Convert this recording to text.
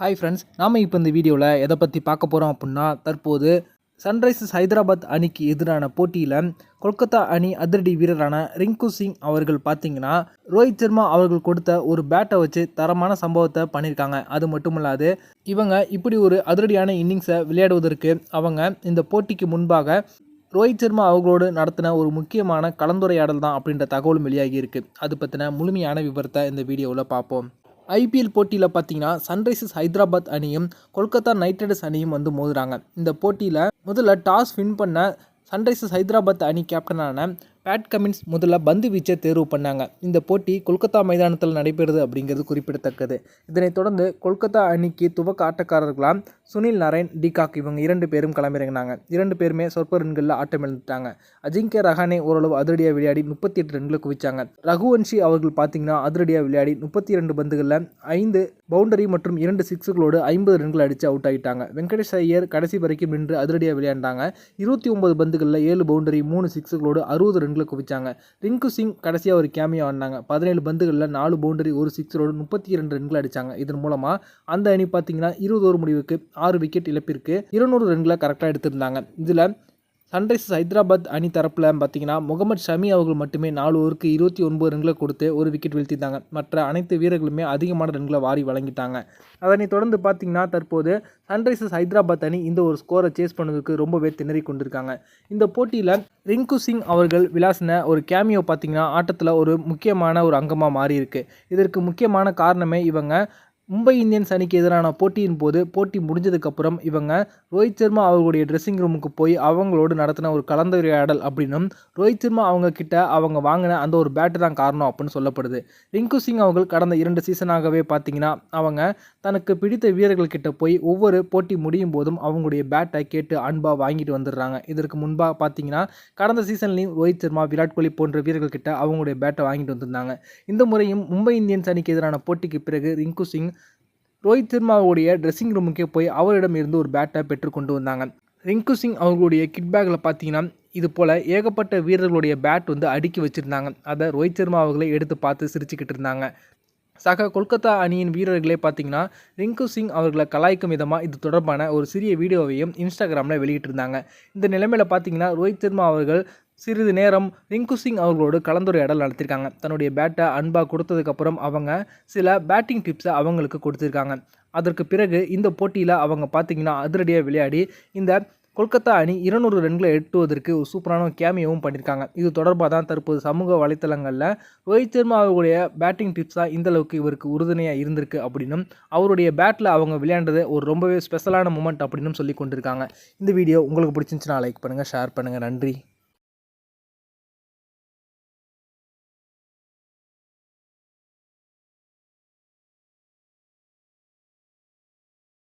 Hi friends நாம் இப்போ இந்த வீடியோவில் எதை பற்றி பார்க்க போகிறோம் அப்படின்னா தற்போது சன்ரைசர்ஸ் ஹைதராபாத் அணிக்கு எதிரான போட்டியில் கொல்கத்தா அணி அதிரடி வீரரான ரிங்கு சிங் அவர்கள் பார்த்தீங்கன்னா ரோஹித் சர்மா அவர்கள் கொடுத்த ஒரு பேட்டை வச்சு தரமான சம்பவத்தை பண்ணியிருக்காங்க அது மட்டும் இல்லாது இவங்க இப்படி ஒரு அதிரடியான இன்னிங்ஸை விளையாடுவதற்கு அவங்க இந்த போட்டிக்கு முன்பாக ரோஹித் சர்மா அவர்களோடு நடத்தின ஒரு முக்கியமான கலந்துரையாடல் தான் அப்படின்ற தகவலும் வெளியாகி இருக்குது அது பற்றின முழுமையான விவரத்தை இந்த வீடியோவில் பார்ப்போம். ஐபிஎல் போட்டியில் பார்த்தீங்கன்னா சன்ரைசர்ஸ் ஹைதராபாத் அணியும் கொல்கத்தா நைட் ரைடர்ஸ் அணியும் வந்து மோதுறாங்க. இந்த போட்டியில் முதல்ல டாஸ் வின் பண்ண சன்ரைசர்ஸ் ஹைதராபாத் அணி கேப்டனான பேட் கமின்ஸ் முதல்ல பந்து வீச்சை தேர்வு பண்ணாங்க. இந்த போட்டி கொல்கத்தா மைதானத்தில் நடைபெறுது அப்படிங்கிறது குறிப்பிடத்தக்கது. இதனைத் தொடர்ந்து கொல்கத்தா அணிக்கு துவக்க ஆட்டக்காரர்களாம் சுனில் நரேன் டிகாக் இவங்க இரண்டு பேரும் களமிறங்கினாங்க. இரண்டு பேருமே சொற்ப ரன்களில் ஆட்டம் இழந்துட்டாங்க. அஜிங்கே ரஹானே ஓரளவு அதிரடியாக விளையாடி முப்பத்தி எட்டு ரன்களை குவிச்சாங்க. ரகுவன்ஷி அவர்கள் பார்த்தீங்கன்னா அதிரடியாக விளையாடி முப்பத்தி இரண்டு பந்துகளில் ஐந்து பவுண்டரி மற்றும் இரண்டு சிக்ஸுகளோடு ஐம்பது ரன்கள் அடித்து அவுட் ஆகிட்டாங்க. வெங்கடேஷ் ஐயர் கடைசி வரைக்கும் நின்று அதிரடியாக விளையாண்டாங்க. இருபத்தி ஒன்பது பந்துகளில் ஏழு பவுண்டரி மூணு சிக்ஸுகளோடு அறுபது ரன்கள் குவிச்சாங்க. ரிங்கு சிங் கடைசியாக ஒரு கேமியோ ஆடினாங்க பதினேழு பந்துகளில் நாலு பவுண்டரி ஒரு சிக்ஸரோடு முப்பத்தி இரண்டு ரன்கள் அடித்தாங்க இதன் மூலமாக அந்த அணி பார்த்தீங்கன்னா இருபது ஓவர் முடிவுக்கு ஆறு விக்கெட் இழப்பிற்கு இருநூறு ரன்களை கரெக்டாக எடுத்திருந்தாங்க. இதில் சன்ரைசர்ஸ் ஹைதராபாத் அணி தரப்பில் பார்த்தீங்கன்னா முகமது ஷமி அவர்கள் மட்டுமே நாலு ஓவருக்கு இருபத்தி ஒன்பது ரன்களை கொடுத்து ஒரு விக்கெட் வீழ்த்திட்டாங்க மற்ற அனைத்து வீரர்களுமே அதிகமான ரன்களை வாரி வழங்கிட்டாங்க. அதனை தொடர்ந்து பார்த்தீங்கன்னா தற்போது சன்ரைசர்ஸ் ஹைதராபாத் அணி இந்த ஒரு ஸ்கோரை சேஸ் பண்ணதுக்கு ரொம்பவே திணறி கொண்டிருக்காங்க. இந்த போட்டியில் ரிங்கு சிங் அவர்கள் விளாசின ஒரு கேமியோ பார்த்தீங்கன்னா ஆட்டத்தில் ஒரு முக்கியமான ஒரு அங்கமாக மாறியிருக்கு. இதற்கு முக்கியமான காரணமே இவங்க மும்பை இந்தியன்ஸ் அணிக்கு எதிரான போட்டியின் போது போட்டி முடிஞ்சதுக்கப்புறம் இவங்க ரோஹித் சர்மா அவர்களுடைய ட்ரெஸ்ஸிங் ரூமுக்கு போய் அவங்களோடு நடத்தின ஒரு கலந்துரையாடல் அப்படின்னும் ரோஹித் சர்மா அவங்க கிட்ட அவங்க வாங்கின அந்த ஒரு பேட்டு தான் காரணம் அப்படின்னு சொல்லப்படுது. ரிங்கு சிங் அவர்கள் கடந்த இரண்டு சீசனாகவே பார்த்தீங்கன்னா அவங்க தனக்கு பிடித்த வீரர்கள் கிட்ட போய் ஒவ்வொரு போட்டி முடியும் போதும் அவங்களுடைய பேட்டை கேட்டு அன்பாக வாங்கிட்டு வந்துடுறாங்க. இதற்கு முன்பாக பார்த்தீங்கன்னா கடந்த சீசன்லையும் ரோஹித் சர்மா விராட் கோலி போன்ற வீரர்கள் கிட்ட அவங்களுடைய பேட்டை வாங்கிட்டு வந்திருந்தாங்க. இந்த முறையும் மும்பை இந்தியன்ஸ் அணிக்கு எதிரான போட்டிக்கு பிறகு ரிங்கு சிங் ரோஹித் சர்மாவுடைய ட்ரெஸ்ஸிங் ரூமுக்கே போய் அவரிடம் இருந்து ஒரு பேட்டை பெற்று கொண்டு வந்தாங்க. ரிங்கு சிங் அவர்களுடைய கிட் பேக்கில் பார்த்தீங்கன்னா இது போல் ஏகப்பட்ட வீரர்களுடைய பேட் வந்து அடுக்கி வச்சுருந்தாங்க. அதை ரோஹித் சர்மா அவர்களை எடுத்து பார்த்து சிரிச்சுக்கிட்டு இருந்தாங்க. சக கொல்கத்தா அணியின் வீரர்களே பார்த்தீங்கன்னா ரிங்கு சிங் அவர்களை கலாய்க்கும் விதமாக இது தொடர்பான ஒரு சிறிய வீடியோவையும் இன்ஸ்டாகிராமில் வெளியிட்டிருந்தாங்க. இந்த நிலைமையில் பார்த்தீங்கன்னா ரோஹித் சர்மா அவர்கள் சிறிது நேரம் ரிங்கு சிங் அவர்களோடு கலந்துரையாடல் நடத்தியிருக்காங்க. தன்னுடைய பேட்டை அன்பாக கொடுத்ததுக்கப்புறம் அவங்க சில பேட்டிங் டிப்ஸை அவங்களுக்கு கொடுத்துருக்காங்க. அதற்கு பிறகு இந்த போட்டியில் அவங்க பார்த்திங்கன்னா அதிரடியாக விளையாடி இந்த கொல்கத்தா அணி இருநூறு ரன்களை எட்டுவதற்கு ஒரு சூப்பரான கேமியவும் பண்ணியிருக்காங்க. இது தொடர்பாக தான் தற்போது சமூக வலைத்தளங்களில் ரோஹித் சர்மா அவர்களுடைய பேட்டிங் டிப்ஸாக இந்தளவுக்கு இவருக்கு உறுதுணையாக இருந்திருக்கு அப்படின்னும் அவருடைய பேட்டில் அவங்க விளையாண்டது ஒரு ரொம்பவே ஸ்பெஷலான மூமெண்ட் அப்படின்னும் சொல்லி கொண்டிருக்காங்க. இந்த வீடியோ உங்களுக்கு பிடிச்சிருந்துச்சுன்னா லைக் பண்ணுங்கள் ஷேர் பண்ணுங்கள் நன்றி.